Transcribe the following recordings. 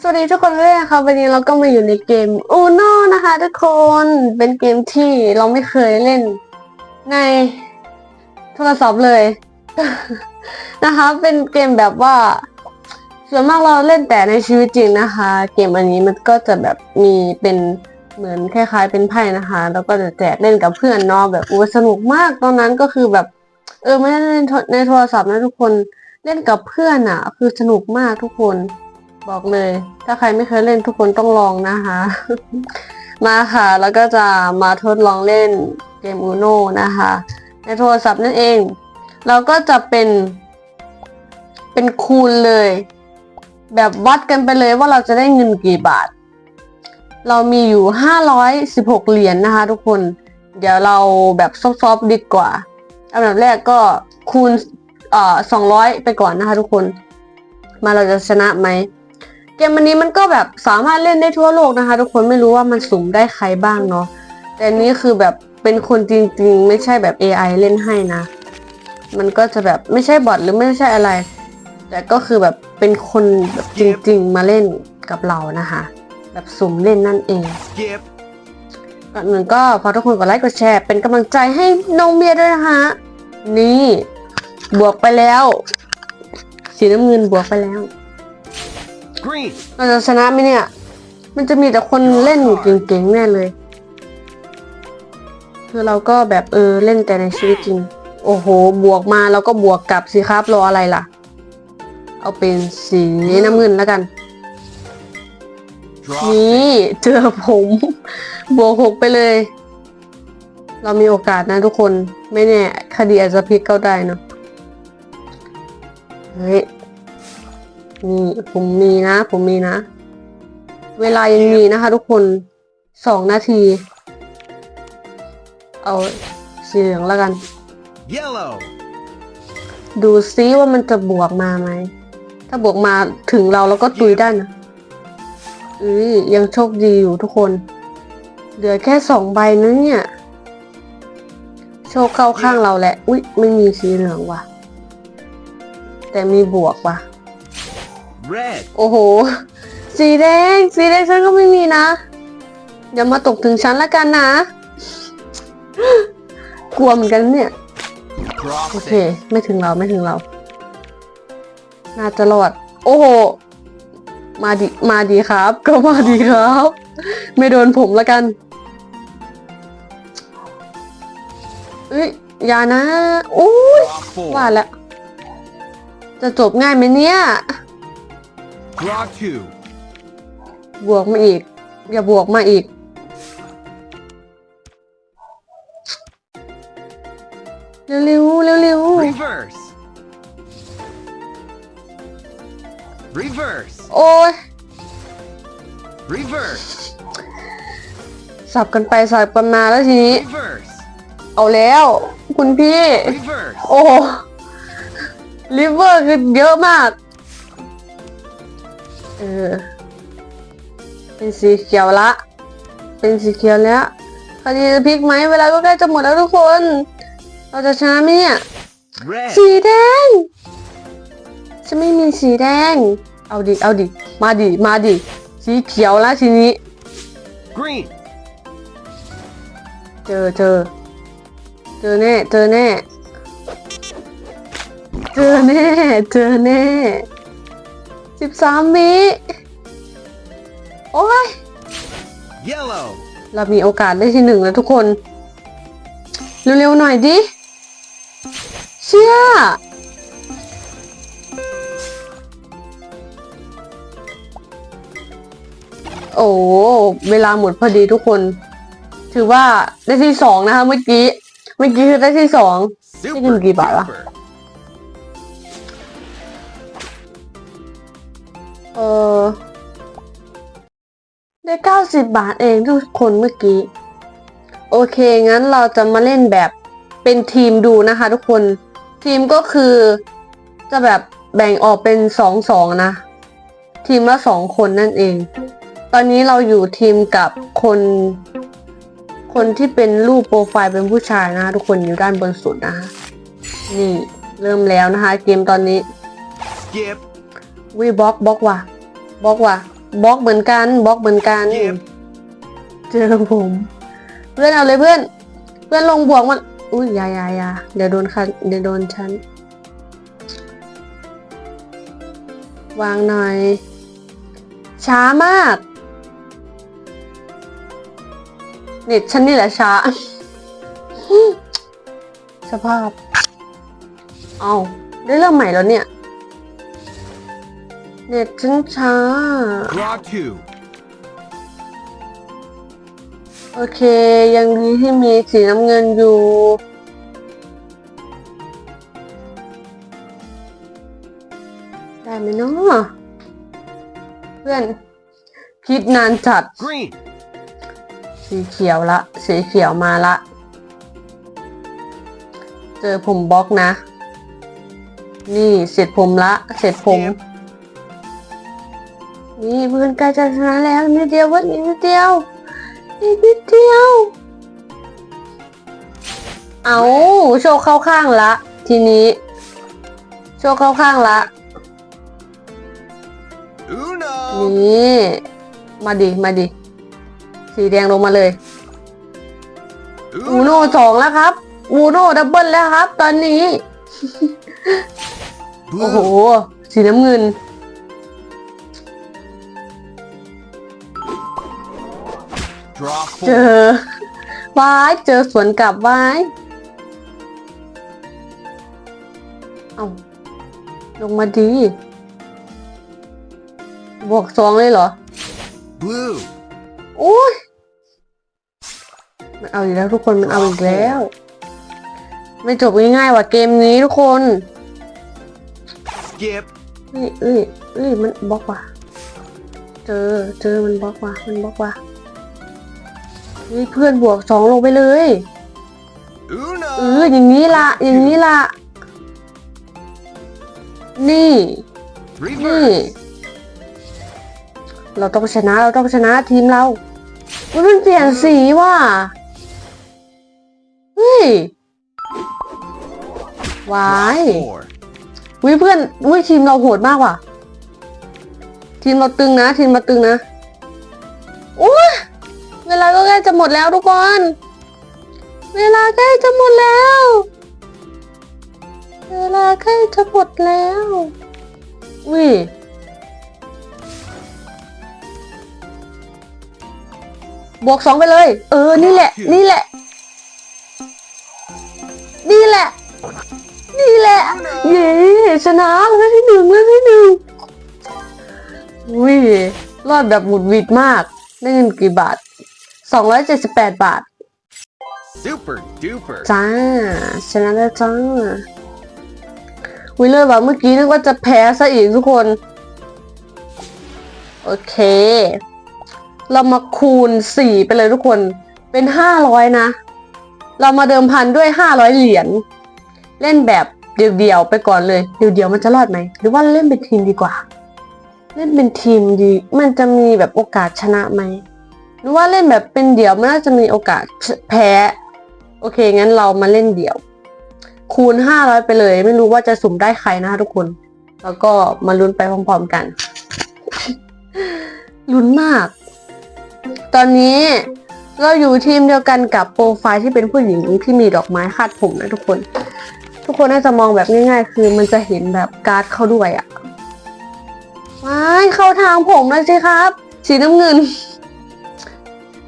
สวัสดีทุกคนด้วยนะคะวันนี้เราก็มาอยู่ในเกม Uno นะคะ ทุกคนเป็นเกมที่เราไม่เคยเล่นในโทรศัพท์เลย นะคะ เป็นเกมแบบว่า ส่วนมากเราเล่นแต่ในชีวิตจริงนะคะ เกมอันนี้มันก็จะแบบมีเป็นเหมือนคล้ายๆ เป็นไพ่นะคะ แล้วก็จะแจกเล่นกับเพื่อนเนาะแบบอู้สนุกมากตอนนั้นก็คือแบบ เออไม่ได้เล่นในโทรศัพท์นะทุกคนเล่นกับเพื่อนอะ คือสนุกมากทุกคน บอกเลย ถ้าใครไม่เคยเล่นทุกคนต้องลองนะคะ มาค่ะ แล้วก็จะมาทดลองเล่นเกม Uno นะคะ ในโทรศัพท์นั่นเอง เราก็จะเป็น เป็นคูณเลย แบบวัดกันไปเลยว่าเราจะได้เงินกี่บาท เรามีอยู่ 516 เหรียญนะคะ ทุกคน เดี๋ยวเราแบบซอฟๆดีกว่าอันดับแรกก็คูณเอ่อ200 ไปก่อนนะคะ ทุกคน มาเราจะชนะไหม เกมอันนี้มันก็แบบสามารถเล่นได้ทั่วโลกนะคะ ทุกคนไม่รู้ว่ามันสุ่มได้ใครบ้างเนาะแต่อันนี้คือแบบเป็นคนจริงๆ ไม่ใช่แบบ AI เล่นให้นะ มันก็จะแบบไม่ใช่บอทหรือไม่ใช่อะไร แต่ก็คือแบบเป็นคนแบบจริง ๆ มาเล่นกับเรานะคะ แบบสุ่มเล่นนั่นเอง Skip. ก่อนอื่นก็ฝากทุกคนกดไลค์กดแชร์ เป็นกำลังใจให้น้องเมียด้วยนะคะ นี่บวกไปแล้ว สีน้ำเงินบวกไปแล้ว Green. เราจะชนะไหมเนี่ย มันจะมีแต่คนเล่นเก่งๆแน่เลย คือเราก็แบบเออเล่นแต่ในชีวิตจริง โอ้โห บวกมาเราก็บวกกลับสิครับรออะไรล่ะ เอาเป็นสีน้ำเงินแล้วกัน Draw นี่เจอผม บวกหกไปเลย เรามีโอกาสนะทุกคน ไม่แน่ คดีอาจจะพลิกเข้าได้เนอะเฮ้ย นี่ผมมีนะ ผมมีนะ เวลายังมีนะคะทุกคนสองนาที เอาสีเหลืองแล้วกัน Yellow. ดูซิว่ามันจะบวกมาไหม ถ้าบวกมาถึงเราแล้วก็ตุยได้นะอือยังโชคดีอยู่ทุกคน เหลือแค่สองใบนะเนี่ย โชคเข้าข้างเราแหละ อุ๊ย ไม่มีสีเหลืองว่ะ แต่มีบวกว่ะ Red. โอ้โห สีแดง สีแดงฉันก็ไม่มีนะ อย่ามาตกถึงฉันละกันนะ กลัวเหมือนกันเนี่ย Draw โอเค six. ไม่ถึงเราไม่ถึงเรา น่าจะรอด โอ้โห มาดีมาดีครับ ก็มาดีครับ ไม่โดนผมละกันเอ้ยอย่านะอุ้ย Draw ว่า four. แล้วจะจบง่ายไหมเนี่ย Draw two. บวกมาอีก อย่าบวกมาอีก เร็วๆเร็ว Reverse. Reverse. ๆโอ้ย Reverse. สับกันไปสับกันมาแล้วทีนี้ Reverse. เอาแล้ว คุณพี่ Reverse. โอ้โหลิเวอร์คือเยอะมาก เออ เป็นสีเขียวละ เป็นสีเขียวแล้วคดีจะพลิกไหมเวลาก็ใกล้จะหมดแล้วทุกคน เราจะชนะไหมเนี่ย Red. สีแดงจะไม่มีสีแดง เอาดิ เอาดิ มาดิ มาดิ สีเขียวแล้วทีนี้ Green. เจอเจอ เจอแน่ เจอแน่ เจอแน่ เจอแน่ สิบสามวิโอ้ย Yellow. เรามีโอกาสได้ที่หนึ่งแล้วทุกคน เร็วๆหน่อยดิ เชี่ย โอ้เวลาหมดพอดีทุกคน ถือว่าได้ที่สองนะคะเมื่อกี้ เมื่อกี้คือได้ที่สอง Super Ini gimana? duper. เออ ได้เก้าสิบบาทเองทุกคนเมื่อกี้ โอเค งั้นเราจะมาเล่นแบบเป็นทีมดูนะคะทุกคน ทีมก็คือจะแบบแบ่งออกเป็นสองสองนะ ทีมละสองคนนั่นเอง ตอนนี้เราอยู่ทีมกับคน คนที่เป็นรูปโปรไฟล์เป็นผู้ชายนะคะทุกคนอยู่ด้านบนสุดนะคะนี่เริ่มแล้วนะคะ เกมตอนนี้ Skip. วิบล็อกบล็อกว่ะบล็อกว่ะบล็อกเหมือนกันบล็อกเหมือนกัน Skip. เจอผม เพื่อนเอาเลยเพื่อน เพื่อนลงบวกมันอุ้ยอยาอยาอยาเดี๋ยวโดนคันเดี๋ยวโดนฉัน วางหน่อย ช้ามาก เน็ตฉันนี่แหละช้า สภาพ เอาได้เริ่มใหม่แล้วเนี่ย เน็ตฉันช้า Draw two. โอเค ยังดีที่มีสีน้ำเงินอยู่ ได้ไหมเนาะเพื่อน คิดนานจัด Green. สีเขียวละ สีเขียวมาละ เจอผมบล็อกนะ นี่เสร็จผมละ เสร็จผม Skip. นี่เพื่อนใกล้จะชนะแล้วนิดเดียวเพื่อนอีกนิดเดียวอีกนิดเดียว เอาโชว์เข้าข้างละ ทีนี้ โชว์เข้าข้างละ Uno. นี่ มาดิ มาดิ สีแดงลงมาเลยอูโน่สองแล้วครับอูโน่ดับเบิลแล้วครับ ตอนนี้ โอ้โห Blue. สีน้ำเงิน เจ four. อวายเจอสวนกลับวายเอาลงมาดี บวกสองเลยเหรอ Blue. โอ้ยมันเอาอีกแล้วทุกคนมันเอาอีกแล้ว ไม่จบง่ายๆว่ะเกมนี้ทุกคน Skip. เอ้ยเอ้ยเอ้ยมันบล็อกว่ะ เจอเจอมันบล็อกว่ะมันบล็อกว่ะ เฮ้ยเพื่อนบวกสองลงไปเลยเออ Uno. อย่างนี้ละอย่างนี้ละนี่ นี่ Reverse. เราต้องชนะเราต้องชนะทีมเราอุ๊ยมันเปลี่ยนสีว่ะเฮ้ยวาย Draw four. วิเพื่อนวิทีมเราโหดมากว่ะ ทีมเราตึงนะ ทีมเราตึงนะโอ้ย เวลาก็ใกล้จะหมดแล้วทุกคน เวลาใกล้จะหมดแล้ว เวลาใกล้จะหมดแล้ววิบวกสองไปเลย เออ นี่แหละ นี่แหละ นี่แหละ นี่แหละ เย้ชนะเล่นที่หนึ่งเล่นที่หนึ่งอุ้ยรอดแบบหมุดหวิดมาก ได้เงินกี่บาท 278 บาท Super duper. จ้าชนะแล้วจ้าวิเลยว่าเมื่อกี้นึกว่าจะแพ้ซะอีกทุกคน โอเค เรามาคูณ 4 ไปเลยทุกคน เป็น 500 นะ เรามาเดิมพันด้วย 500 เหรียญ เล่นแบบเดี่ยวๆไปก่อนเลย เดี่ยวๆมันจะรอดไหม หรือว่าเล่นเป็นทีมดีกว่า เล่นเป็นทีมดี มันจะมีแบบโอกาสชนะไหม ว่าเล่นแบบเป็นเดี่ยวมันน่าจะมีโอกาสแพ้ โอเค งั้นเรามาเล่นเดี่ยว คูณห้าร้อยไปเลย ไม่รู้ว่าจะสุ่มได้ใครนะทุกคน แล้วก็มาลุ้นไปพร้อมๆกันลุ้นมาก ตอนนี้เราอยู่ทีมเดียวกันกับโปรไฟล์ที่เป็นผู้หญิงที่มีดอกไม้คาดผมนะทุกคน ทุกคนน่าจะมองแบบง่าย ๆ คือมันจะเห็นแบบการ์ดเข้าด้วยอะ่ะว้ายเข้าทางผมแล้วสิครับ สีน้ำเงิน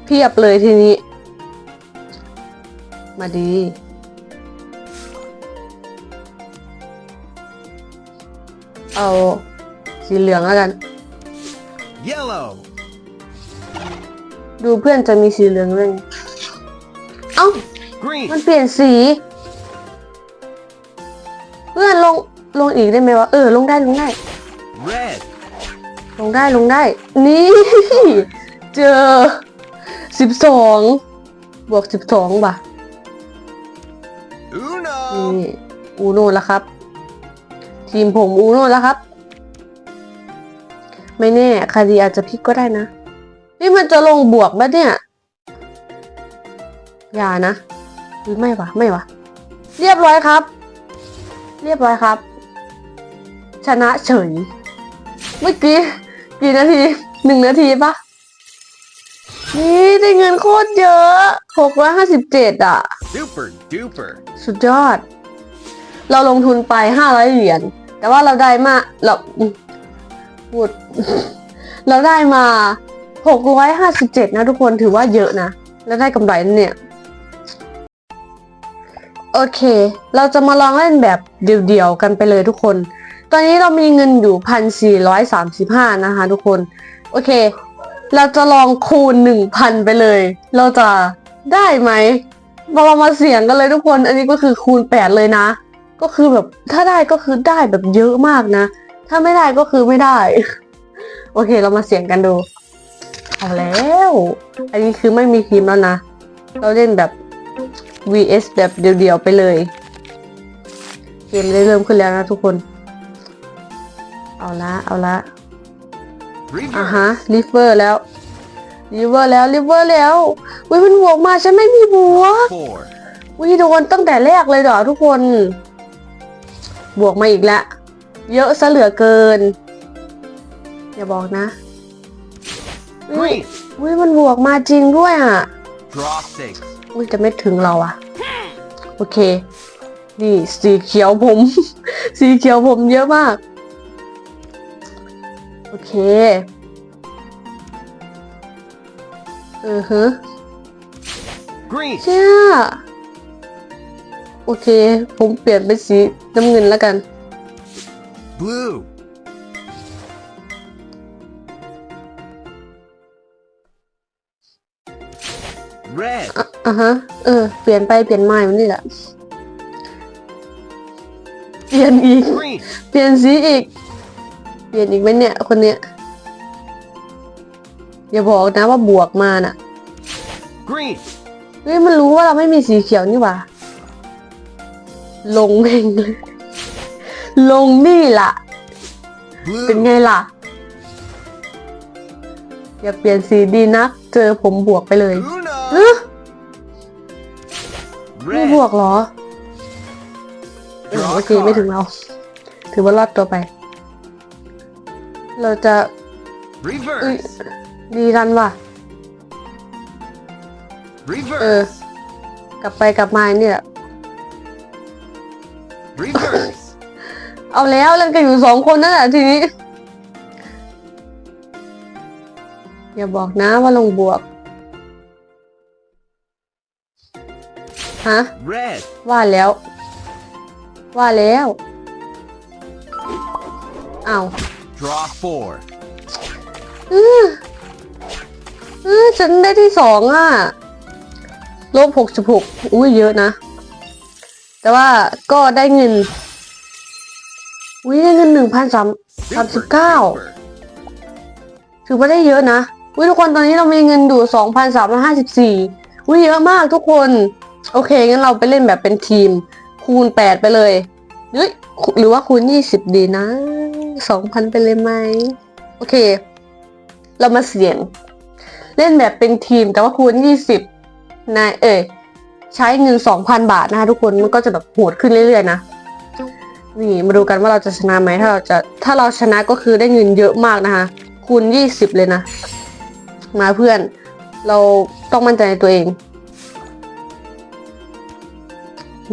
พียบเลยทีนี้ มาดี เอาสีเหลืองแล้วกัน Yellow. ดูเพื่อนจะมีสีเหลืองด้วยไงเอ้า Green. มันเปลี่ยนสี เพื่อนลงลงอีกได้ไหมวะ เออ ลงได้ลงได้ Red. ลงได้ลงได้ นี่ เจอ สิบสองบวกสิบสองป่ะ Uno. นี่อูโน่แล้วครับ ทีมผมอูโน่แล้วครับ ไม่แน่คดีอาจจะพลิกก็ได้นะ นี่มันจะลงบวกปะเนี่ย อย่านะหรือไม่วะไม่วะ เรียบร้อยครับ เรียบร้อยครับ ชนะเฉย เมื่อกี้กี่นาทีหนึ่งนาทีปะ นี่ได้เงินโคตรเยอะหกร้อยห้าสิบเจ็ดอะ Super duper. สุดยอด เราลงทุนไปห้าร้อยเหรียญ แต่ว่าเราได้มาเราอืมพูด เราได้มาหกร้อยห้าสิบเจ็ดนะทุกคนถือว่าเยอะนะ แล้วได้กำไรนะเนี่ย โอเค เราจะมาลองเล่นแบบเดี่ยวๆกันไปเลยทุกคน ตอนนี้เรามีเงินอยู่พันสี่ร้อยสามสิบห้านะคะทุกคน โอเค เราจะลองคูณหนึ่งพันไปเลย เราจะได้ไหมมาเรามาเสี่ยงกันเลยทุกคน อันนี้ก็คือคูณแปดเลยนะ ก็คือแบบถ้าได้ก็คือได้แบบเยอะมากนะ ถ้าไม่ได้ก็คือไม่ได้ โอเคเรามาเสี่ยงกันดู เอาแล้ว อันนี้คือไม่มีทีมแล้วนะ เราเล่นแบบ vs แบบเดียวๆไปเลย เกมได้เริ่มขึ้นแล้วนะทุกคน เอาละ เอาละ อะ Reverse. ฮะลิเวอร์แล้วลิเวอร์แล้วลิเวอร์แล้ววิมันบวกมาฉันไม่มีบวก Four. วิโดนตั้งแต่แรกเลยเหรอทุกคน บวกมาอีกแล้วเยอะซะเหลือเกิน อย่าบอกนะวิ Green. วิมันบวกมาจริงด้วยอะ Draw six. วิจะไม่ถึงเราอะ โอเค นี่สีเขียวผม สีเขียวผมเยอะมาก โอเค เออฮะ Green. เชี่ยโอเค ผมเปลี่ยนเป็นสีน้ำเงินแล้วกัน Blue. อะ Red. อะฮะ เออ เปลี่ยนไปเปลี่ยนมาอยู่นี่แหละ เปลี่ยนอีก Green. เปลี่ยนสีอีก เปลี่ยนอีกไหมเนี่ย คนเนี้ย อย่าบอกนะว่าบวกมาน่ะ Green. เฮ้ยมันรู้ว่าเราไม่มีสีเขียวนี่หว่า ลงเองเลย ลงนี่ล่ะเป็น Blue. ไงล่ะ อย่าเปลี่ยนสีดีนัก เจอผมบวกไปเลย Uno. ฮะไม่บว Red. กเหรอเออโอเค ไม่ถึงเรา ถือว่ารอดตัวไป เราจะเอ้ย Reverse. ดีรันว่ะ Reverse. กลับไปกลับมาเนี่ย Reverse. เอาแล้วเล่นกันอยู่สองคนนั่นแหละทีนี้ อย่าบอกนะว่าลงบวก ฮะ Red. ว่าแล้ว ว่าแล้ว อ้าว Draw four. เออเออฉันได้ที่สองอะ ลบหกสิบหกอุ้ยเยอะนะ แต่ว่าก็ได้เงิน อุ้ยได้เงินหนึ่งพันสามสามสิบเก้าถือว่าได้เยอะนะอุ้ยทุกคนตอนนี้เรามีเงินอยู่สองพันสามร้อยห้าสิบสี่อุ้ยเยอะมากทุกคน โอเคงั้นเราไปเล่นแบบเป็นทีม คูณแปดไปเลยหรือหรือว่าคูณยี่สิบดีนะ สองพันไปเลยไหมโอเค เรามาเสี่ยง เล่นแบบเป็นทีมแต่ว่าคูณยี่สิบนายเอ่ยใช้เงินสองพันบาทนะคะทุกคนมันก็จะแบบโหดขึ้นเรื่อยๆนะนี่มาดูกันว่าเราจะชนะไหมถ้าเราจะถ้าเราชนะก็คือได้เงินเยอะมากนะคะคูณยี่สิบเลยนะ มาเพื่อน เราต้องมั่นใจในตัวเอง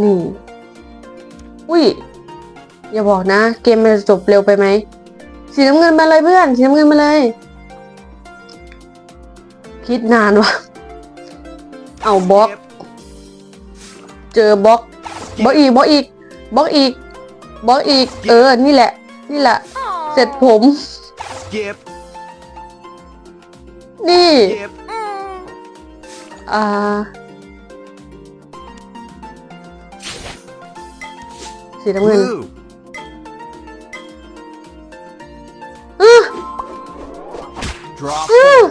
นี่อุ้ย อย่าบอกนะ เกมมันจะจบเร็วไปไหมสีน้ำเงินมาเลยเพื่อนสีน้ำเงินมาเลย คิดนานวะเอาบล็อก Skip. เจอบล็อกบล็อกอีกบล็อกอีกบล็อกอีกบล็อกอีก เออ นี่แหละ นี่แหละ เสร็จผม Skip. นี่ Skip. อ่าสีน้ำเงิน Draw four.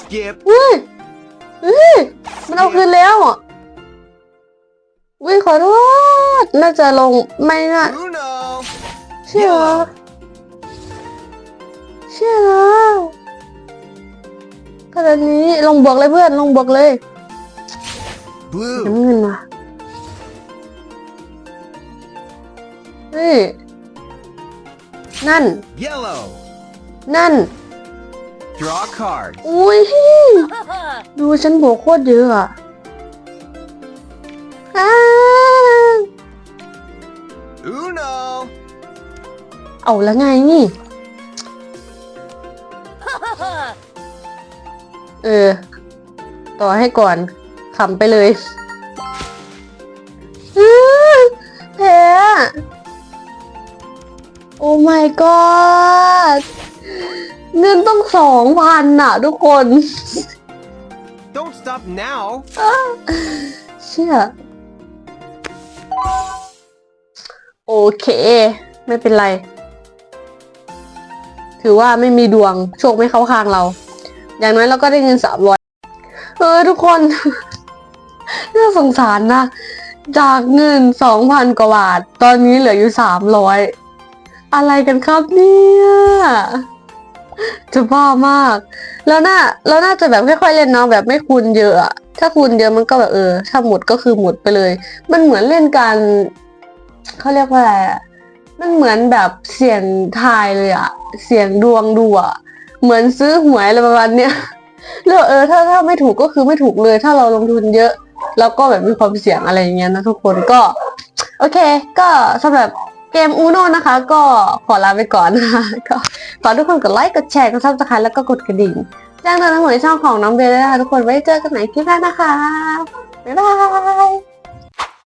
Skip. เฮ้ยเฮ้ยมันเอาคืนแล้วอะวิขอโทษน่าจะลงไม่น่า Uno. เชื่อเหรอ Yellow. เชื่อแล้วขนาดนี้ลงบวกเลยเพื่อนลงบวกเลย Blue. น้ำเงินว่ะเฮ้ยนั่น Yellow. นั่น Draw a card. อุ้ยดูฉันโบกโคตรเยอะอะอ้า Uno. เอาแล้วไงนี่ เออ ต่อให้ก่อนขำไปเลยอื้อแพ้ โอ้ my god เงินต้องสองพันน่ะ ทุกคน Don't stop now. เชื่อ โอเค ไม่เป็นไร ถือว่าไม่มีดวง โชคไม่เข้าข้างเรา อย่างน้อยเราก็ได้เงินสามร้อยเออ ทุกคน น่าสงสารนะ จากเงินสองพันกว่าบาท ตอนนี้เหลืออยู่สามร้อยอะไรกันครับเนี่ย จะบ้ามาก แล้วน่าแล้วน่าจะแบบค่อยๆเล่นเนาะแบบไม่คูณเยอะอะถ้าคูณเยอะมันก็แบบเออ ถ้าหมดก็คือหมดไปเลย มันเหมือนเล่นการเขาเรียกว่าอะไรอะมันเหมือนแบบเสี่ยงทายเลยอะเสี่ยงดวงดูอะเหมือนซื้อหวยอะไรประมาณเนี้ยแล้วเออ ถ้าถ้าไม่ถูกก็คือไม่ถูกเลย ถ้าเราลงทุนเยอะ แล้วก็แบบมีความเสี่ยงอะไรอย่างเงี้ยนะทุกคนก็ โอเค ก็สำหรับ เกมอูโนนะคะ ก็ขอลาไปก่อนนะคะก็ขอทุกคนกดไลค์กดแชร์กดซับสไครต์แล้วก็กดกระดิ่งแจ้งเตือนทั้งหมดในช่องของน้องเบลด้วยนะคะทุกคนไว้เจอกันใหม่คลิปหน้านะคะบ๊ายบาย